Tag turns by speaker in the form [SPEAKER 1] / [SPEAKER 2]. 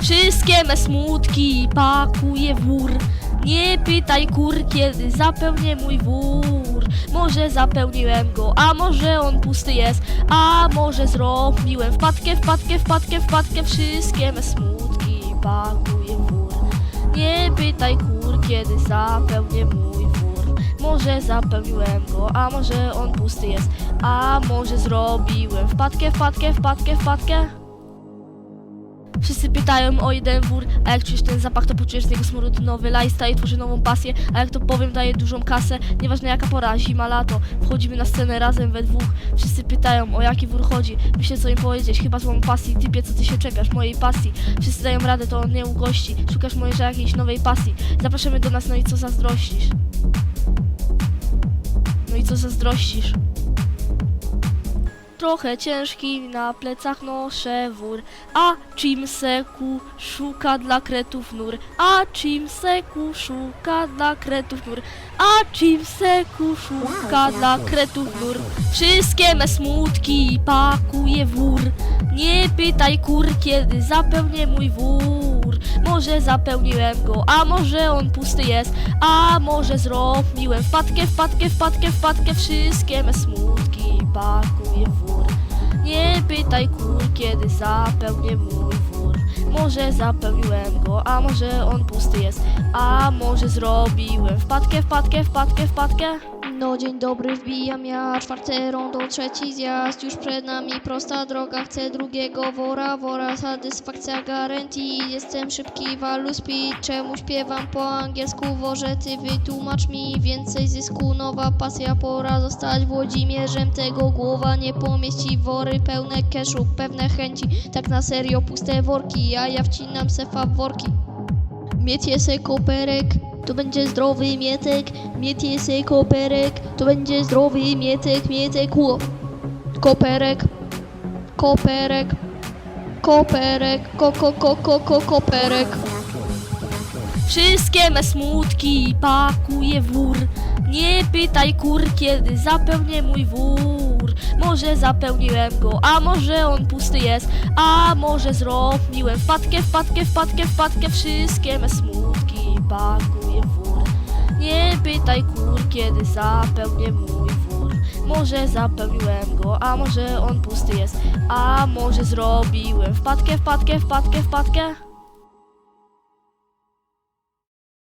[SPEAKER 1] Wszystkie me smutki pakuję w wór. Nie pytaj kur, kiedy zapełnię mój wór. Może zapełniłem go, a może on pusty jest, a może zrobiłem wpadkę, wpadkę, wpadkę, wpadkę. Wszystkie me smutki pakuję w wór. Nie pytaj kur, kiedy zapełnię mój wór. Może zapełniłem go, a może on pusty jest, a może zrobiłem wpadkę, wpadkę, wpadkę, wpadkę. Wszyscy pytają o jeden wór, a jak czujesz ten zapach, to poczujesz z niego smród nowy lifestyle, tworzy nową pasję, a jak to powiem, daje dużą kasę, nieważne jaka pora, zima, lato, wchodzimy na scenę razem we dwóch, wszyscy pytają o jaki wór chodzi, myślę co im powiedzieć, chyba złą pasji, typie co ty się czepiasz, mojej pasji, wszyscy dają radę, to on nie ugości, szukasz może jakiejś nowej pasji, zapraszamy do nas, no i co zazdrościsz? No i co zazdrościsz? Trochę ciężki na plecach noszę wór, a czym seku szuka dla kretów nur, a czym seku szuka dla kretów nur, a czym seku szuka dla kretów nur. Wszystkie me smutki pakuję w wór, nie pytaj kur, kiedy zapełnię mój wór. Może zapełniłem go, a może on pusty jest, a może zrobiłem wpadkę, wpadkę, wpadkę, wpadkę. Wszystkie me smutki wór. Nie pytaj kur, kiedy zapełnię mój wór. Może zapełniłem go, a może on pusty jest, a może zrobiłem wpadkę, wpadkę, wpadkę, wpadkę.
[SPEAKER 2] No dzień dobry, wbijam ja czwarte rondo, trzeci zjazd. Już przed nami prosta droga, chcę drugiego wora Wora, satysfakcja guarantee Jestem szybki, walu speed Czemu śpiewam po angielsku? Worze, ty wytłumacz mi Więcej zysku, nowa pasja Pora zostać Włodzimierzem. Tego głowa nie pomieści Wory pełne keszu, pewne chęci. Tak na serio, puste worki A ja wcinam sefa w worki Miecie se koperek, to będzie zdrowy mietek. Miecie se koperek, to będzie zdrowy mietek, mietek, ło. Koperek, koperek, koperek, ko, ko, ko, ko, ko, koperek.
[SPEAKER 1] Wszystkie me smutki pakuję w. Nie pytaj kur, kiedy zapełnię mój wór. Może zapełniłem go, a może on pusty jest, a może zrobiłem wpadkę, wpadkę, wpadkę, wpadkę. Wszystkie me smutki pakuję wór. Nie pytaj kur, kiedy zapełnię mój wór. Może zapełniłem go, a może on pusty jest, a może zrobiłem wpadkę, wpadkę, wpadkę, wpadkę.